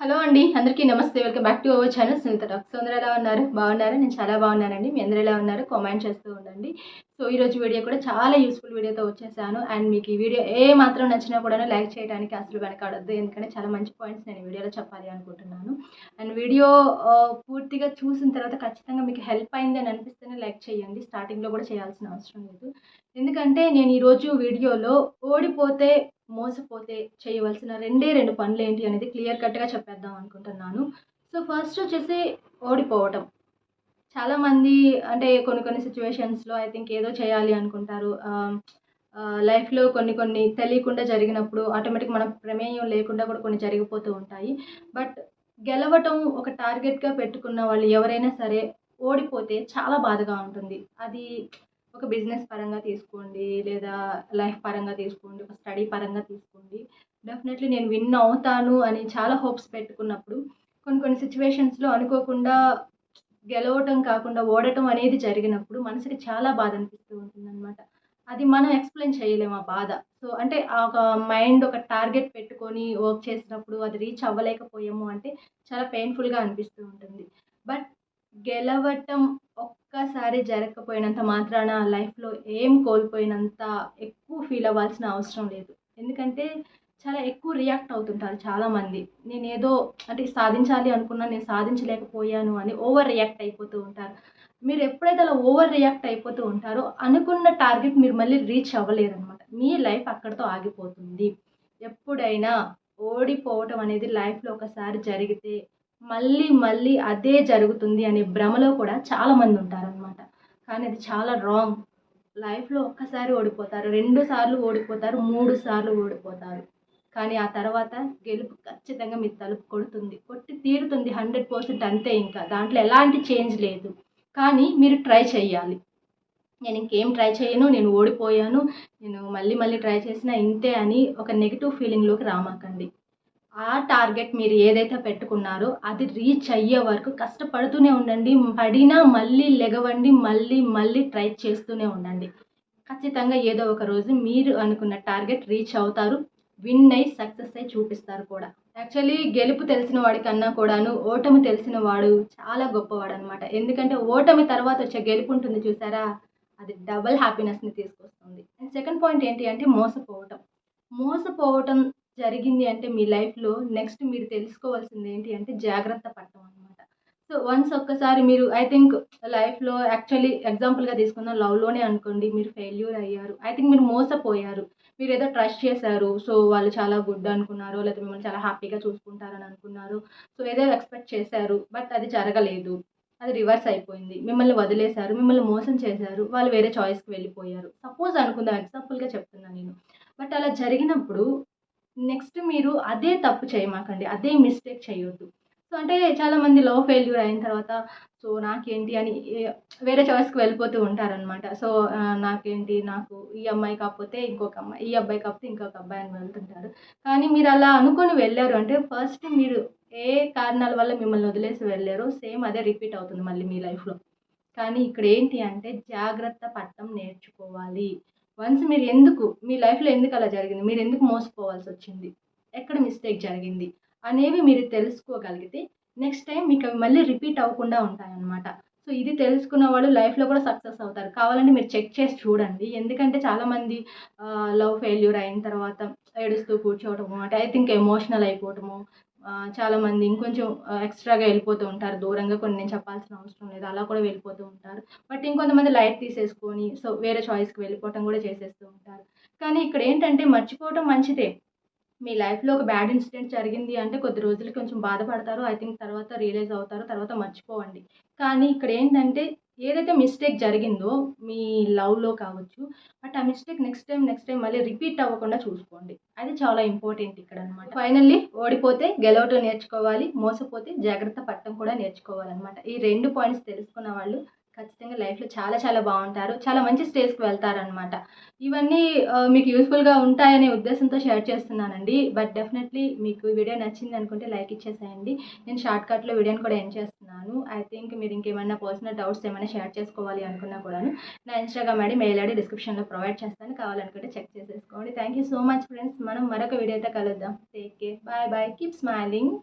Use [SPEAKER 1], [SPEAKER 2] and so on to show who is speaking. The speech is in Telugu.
[SPEAKER 1] హలో అండి అందరికీ నమస్తే. Welcome back to our channel Sunitha talk. అందరూ ఎలా ఉన్నారు? బాగున్నారా? నేను చాలా బాగున్నానండి. మీ అందరూ ఎలా ఉన్నారు? కామెంట్ చేస్తూ ఉండండి. సో ఈరోజు వీడియో కూడా చాలా యూస్ఫుల్ వీడియోతో వచ్చేసాను. అండ్ మీకు ఈ వీడియో ఏ మాత్రం నచ్చినా కూడా లైక్ చేయడానికి అసలు వెనకాడద్దు. ఎందుకంటే చాలా మంచి పాయింట్స్ నేను వీడియోలో చెప్పాలి అనుకుంటున్నాను. అండ్ వీడియో పూర్తిగా చూసిన తర్వాత ఖచ్చితంగా మీకు హెల్ప్ అయింది అని అనిపిస్తేనే లైక్ చేయండి. స్టార్టింగ్లో కూడా చేయాల్సిన అవసరం లేదు. ఎందుకంటే నేను ఈరోజు వీడియోలో ఓడిపోతే మోసపోతే చేయవలసిన రెండే రెండు పనులు ఏంటి అనేది క్లియర్ కట్గా చెప్పేద్దాం అనుకుంటున్నాను. సో ఫస్ట్ వచ్చేసి ఓడిపోవటం. చాలామంది అంటే కొన్ని కొన్ని సిచ్యువేషన్స్లో ఐ థింక్ ఏదో చేయాలి అనుకుంటారు. లైఫ్లో కొన్ని కొన్ని తెలియకుండా జరిగినప్పుడు ఆటోమేటిక్ మన ప్రమేయం లేకుండా కూడా కొన్ని జరిగిపోతూ ఉంటాయి. బట్ గెలవటం ఒక టార్గెట్గా పెట్టుకున్న వాళ్ళు ఎవరైనా సరే ఓడిపోతే చాలా బాధగా ఉంటుంది. అది ఒక బిజినెస్ పరంగా తీసుకోండి లేదా లైఫ్ పరంగా తీసుకోండి ఒక స్టడీ పరంగా తీసుకోండి. డెఫినెట్లీ నేను విన్ అవుతాను అని చాలా హోప్స్ పెట్టుకున్నప్పుడు కొన్ని కొన్ని సిచ్యువేషన్స్లో అనుకోకుండా గెలవటం కాకుండా ఓడటం అనేది జరిగినప్పుడు మనసుకి చాలా బాధ అనిపిస్తూ ఉంటుంది అనమాట అది మనం ఎక్స్ప్లెయిన్ చేయలేము ఆ బాధ. సో అంటే ఆ ఒక మైండ్ ఒక టార్గెట్ పెట్టుకొని వర్క్ చేసినప్పుడు అది రీచ్ అవ్వలేకపోయాము అంటే చాలా పెయిన్ఫుల్గా అనిపిస్తూ ఉంటుంది. బట్ గెలవటం ఒక్కసారి జరగకపోయినంత మాత్రాన లైఫ్లో ఏం కోల్పోయినంత ఎక్కువ ఫీల్ అవ్వాల్సిన అవసరం లేదు. ఎందుకంటే చాలా ఎక్కువ రియాక్ట్ అవుతుంటారు చాలామంది. నేను ఏదో అంటే సాధించాలి అనుకున్నా నేను సాధించలేకపోయాను అని ఓవర్ రియాక్ట్ అయిపోతూ ఉంటారు. మీరు ఎప్పుడైతే అలా ఓవర్ రియాక్ట్ అయిపోతూ ఉంటారో అనుకున్న టార్గెట్ మీరు మళ్ళీ రీచ్ అవ్వలేరనమాట మీ లైఫ్ అక్కడితో ఆగిపోతుంది. ఎప్పుడైనా ఓడిపోవటం అనేది లైఫ్లో ఒకసారి జరిగితే మళ్ళీ మళ్ళీ అదే జరుగుతుంది అనే భ్రమలో కూడా చాలామంది ఉంటారనమాట కానీ అది చాలా రాంగ్ లైఫ్లో ఒక్కసారి ఓడిపోతారు రెండు సార్లు ఓడిపోతారు మూడు సార్లు ఓడిపోతారు. కానీ ఆ తర్వాత గెలుపు ఖచ్చితంగా మీ తలుపు కొడుతుంది. కొట్టి తీరుతుంది హండ్రెడ్ పర్సెంట్ అంతే ఇంకా. దాంట్లో ఎలాంటి చేంజ్ లేదు. కానీ మీరు ట్రై చేయాలి. నేను ఇంకేం ట్రై చేయను నేను ఓడిపోయాను నేను మళ్ళీ మళ్ళీ ట్రై చేసినా ఇంతే అని ఒక నెగిటివ్ ఫీలింగ్లోకి రామాకండి. ఆ టార్గెట్ మీరు ఏదైతే పెట్టుకున్నారో అది రీచ్ అయ్యే వరకు కష్టపడుతూనే ఉండండి. పడినా మళ్ళీ లెగవండి మళ్ళీ మళ్ళీ ట్రై చేస్తూనే ఉండండి. ఖచ్చితంగా ఏదో ఒక రోజు మీరు అనుకున్న టార్గెట్ రీచ్ అవుతారు. విన్ అయి సక్సెస్ అయి చూపిస్తారు కూడా. యాక్చువల్లీ గెలుపు తెలిసిన వాడి కన్నా కూడాను ఓటమి తెలిసిన వాడు చాలా గొప్పవాడు అనమాట ఎందుకంటే ఓటమి తర్వాత వచ్చే గెలుపు ఉంటుంది చూసారా? అది డబల్ హ్యాపీనెస్ని తీసుకొస్తుంది. అండ్ సెకండ్ పాయింట్ ఏంటి అంటే మోసపోవటం. మోసపోవటం జరిగింది అంటే మీ లైఫ్లో నెక్స్ట్ మీరు తెలుసుకోవాల్సింది ఏంటి అంటే జాగ్రత్త పడటం అనమాట సో వన్స్ ఒక్కసారి మీరు ఐ థింక్ లైఫ్లో యాక్చువల్లీ ఎగ్జాంపుల్గా తీసుకుందాం. లవ్లోనే అనుకోండి మీరు ఫెయిల్యూర్ అయ్యారు. ఐ థింక్ మీరు మోసపోయారు. మీరు ఏదో ట్రస్ట్ చేశారు. సో వాళ్ళు చాలా గుడ్ అనుకున్నారు లేదా మిమ్మల్ని చాలా హ్యాపీగా చూసుకుంటారని అనుకున్నారు సో ఏదో ఎక్స్పెక్ట్ చేశారు బట్ అది జరగలేదు. అది రివర్స్ అయిపోయింది. మిమ్మల్ని వదిలేశారు మిమ్మల్ని మోసం చేశారు వాళ్ళు వేరే చాయిస్కి వెళ్ళిపోయారు. సపోజ్ అనుకుందాం ఎగ్జాంపుల్గా చెప్తున్నాను నేను. బట్ అలా జరిగినప్పుడు నెక్స్ట్ మీరు అదే తప్పు చేయమాకండి అదే మిస్టేక్ చేయొద్దు. సో అంటే చాలామంది లవ్ ఫెయిల్యూర్ అయిన తర్వాత సో నాకేంటి అని వేరే చాయిస్కి వెళ్ళిపోతూ ఉంటారనమాట సో నాకేంటి నాకు ఈ అమ్మాయి కాకపోతే ఇంకొక అమ్మాయి ఈ అబ్బాయి కాకపోతే ఇంకొక అబ్బాయి అని వెళ్తుంటారు. కానీ మీరు అలా అనుకొని వెళ్ళారు అంటే ఫస్ట్ మీరు ఏ కారణాల వల్ల మిమ్మల్ని వదిలేసి వెళ్ళారో సేమ్ అదే రిపీట్ అవుతుంది మళ్ళీ మీ లైఫ్లో. కానీ ఇక్కడ ఏంటి అంటే జాగ్రత్త పట్టం నేర్చుకోవాలి. వన్స్ మీరు ఎందుకు మీ లైఫ్లో ఎందుకు అలా జరిగింది? మీరు ఎందుకు మోసపోవాల్సి వచ్చింది? ఎక్కడ మిస్టేక్ జరిగింది? అనేవి మీరు తెలుసుకోగలిగితే నెక్స్ట్ టైం మీకు అవి మళ్ళీ రిపీట్ అవ్వకుండా ఉంటాయన్నమాట. సో ఇది తెలుసుకున్న వాళ్ళు లైఫ్లో కూడా సక్సెస్ అవుతారు. కావాలంటే మీరు చెక్ చేసి చూడండి. ఎందుకంటే చాలామంది లవ్ ఫెయిల్యూర్ అయిన తర్వాత ఏడుస్తూ కూర్చోవటము అంటే ఐ థింక్ ఎమోషనల్ అయిపోవటము చాలామంది ఇంకొంచెం ఎక్స్ట్రాగా వెళ్ళిపోతూ ఉంటారు. దూరంగా కొన్ని నేను చెప్పాల్సిన అవసరం లేదు. అలా కూడా వెళ్ళిపోతూ ఉంటారు. బట్ ఇంకొంతమంది లైట్ తీసేసుకొని సో వేరే చాయిస్కి వెళ్ళిపోవటం కూడా చేసేస్తూ ఉంటారు. కానీ ఇక్కడ ఏంటంటే మర్చిపోవటం మంచిదే. మీ లైఫ్లో ఒక బ్యాడ్ ఇన్సిడెంట్ జరిగింది అంటే కొద్ది రోజులు కొంచెం బాధపడతారు. ఐ థింక్ తర్వాత రియలైజ్ అవుతారు తర్వాత మర్చిపోవండి. కానీ ఇక్కడ ఏంటంటే ఏదైతే మిస్టేక్ జరిగిందో మీ లవ్లో కావచ్చు బట్ ఆ mistake next time next time మళ్ళీ రిపీట్ అవ్వకుండా చూసుకోండి. అది చాలా ఇంపార్టెంట్ ఇక్కడ అనమాట ఫైనల్లీ ఓడిపోతే గెలవటం నేర్చుకోవాలి మోసపోతే జాగ్రత్త పట్టడం కూడా నేర్చుకోవాలన్నమాట. ఈ రెండు పాయింట్స్ తెలుసుకున్న వాళ్ళు ఖచ్చితంగా లైఫ్లో చాలా చాలా బాగుంటారు. చాలా మంచి స్టేజ్కి వెళ్తారనమాట ఇవన్నీ మీకు యూస్ఫుల్గా ఉంటాయనే ఉద్దేశంతో షేర్ చేస్తున్నానండి. బట్ డెఫినెట్లీ మీకు వీడియో నచ్చింది అనుకుంటే లైక్ ఇచ్చేసేయండి. నేను షార్ట్కట్లో వీడియోని కూడా ఎండ్ చేస్తున్నాను. ఐ థింక్ మీరు ఇంకేమైనా పర్సనల్ డౌట్స్ ఏమైనా షేర్ చేసుకోవాలి అనుకున్నా కూడాను నా ఇన్స్టాగ్రామ్ ఐడి మెయిల్ ఐడి డిస్క్రిప్షన్లో ప్రొవైడ్ చేస్తాను. కావాలనుకుంటే చెక్ చేసేసుకోండి. Thank you so much friends. మనం మరొక వీడియో అయితే కలుద్దాం. Take care. Bye bye. Keep smiling.